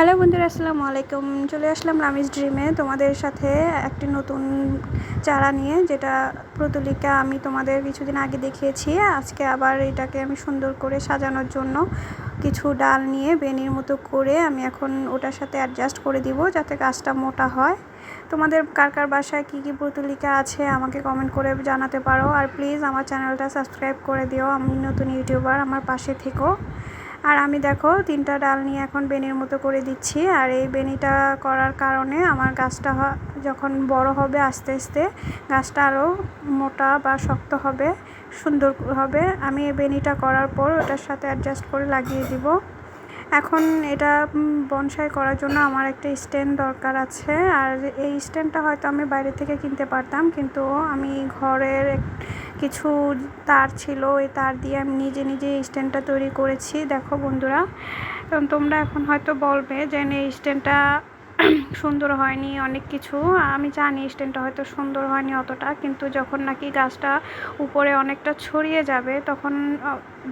Hello বন্ধুরা, আসসালামু আলাইকুম। চলে আসলাম রামিস ড্রিমে তোমাদের সাথে একটি নতুন চারা নিয়ে, যেটা প্রতুলিকা আমি তোমাদের কিছুদিন আগে দেখিয়েছি। আজকে আবার এটাকে আমি সুন্দর করে সাজানোর জন্য কিছু ডাল নিয়ে বেনির মতো করে আমি এখন ওটার সাথে অ্যাডজাস্ট করে দিব, যাতে গাছটা মোটা হয়। তোমাদের কার কার বাসায় কী কী প্রতুলিকা আছে আমাকে কমেন্ট করে জানাতে পারো। আর প্লিজ আমার চ্যানেলটা সাবস্ক্রাইব করে দিও, আমি নতুন ইউটিউবার আমার পাশে থেকো। আর আমি দেখো তিনটা ডাল নিয়ে এখন বেনির মতো করে দিচ্ছি। আর এই বেনিটা করার কারণে আমার গাছটা যখন বড় হবে আস্তে আস্তে, গাছটা আরও মোটা বা শক্ত হবে, সুন্দর হবে। আমি এই বেনিটা করার পর ওটার সাথে অ্যাডজাস্ট করে লাগিয়ে দিব। এখন এটা বনসাই করার জন্য আমার একটা স্ট্যান্ড দরকার আছে। আর এই স্ট্যান্ডটা হয়তো আমি বাইরে থেকে কিনতে পারতাম, কিন্তু আমি ঘরের কিছু তার ছিল, ওই তার দিয়ে আমি নিজে নিজে স্ট্যান্ডটা তৈরি করেছি। দেখো বন্ধুরা তোমরা এখন হয়তো বলবে যে এই স্ট্যান্ডটা সুন্দর হয়নি অনেক কিছু। আমি জানি স্ট্যান্ডটা হয়তো সুন্দর হয়নি অতটা, কিন্তু যখন নাকি গাছটা উপরে অনেকটা ছড়িয়ে যাবে, তখন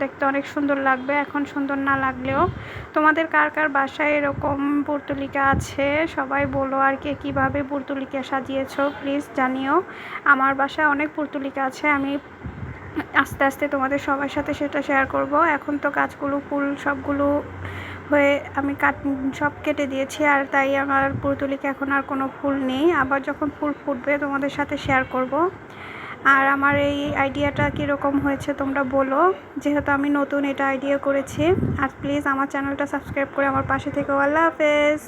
দেখতে অনেক সুন্দর লাগবে। এখন সুন্দর না লাগলেও তোমাদের কার কার বাসায় এরকম পুর্তুলিকা আছে? সবাই বলো আর কে কীভাবে পুর্তুলিকা সাজিয়েছো? প্লিজ জানিও। আমার বাসায় অনেক পুর্তুলিকা আছে, আমি আস্তে আস্তে তোমাদের সবার সাথে সেটা শেয়ার করব। এখন তো গাছগুলো, ফুল সবগুলো হয়ে আমি কাট সব কেটে দিয়েছি আর তাই আমার পুরতুলিকে এখন আর কোনো ফুল নেই। আবার যখন ফুল ফুটবে তোমাদের সাথে শেয়ার করব। আর আমার এই আইডিয়াটা কীরকম হয়েছে তোমরা বলো। যেহেতু আমি নতুন এটা আইডিয়া করেছি। আর প্লিজ আমার চ্যানেলটা সাবস্ক্রাইব করে আমার পাশে থেকে আল্লাহ হাফেজ!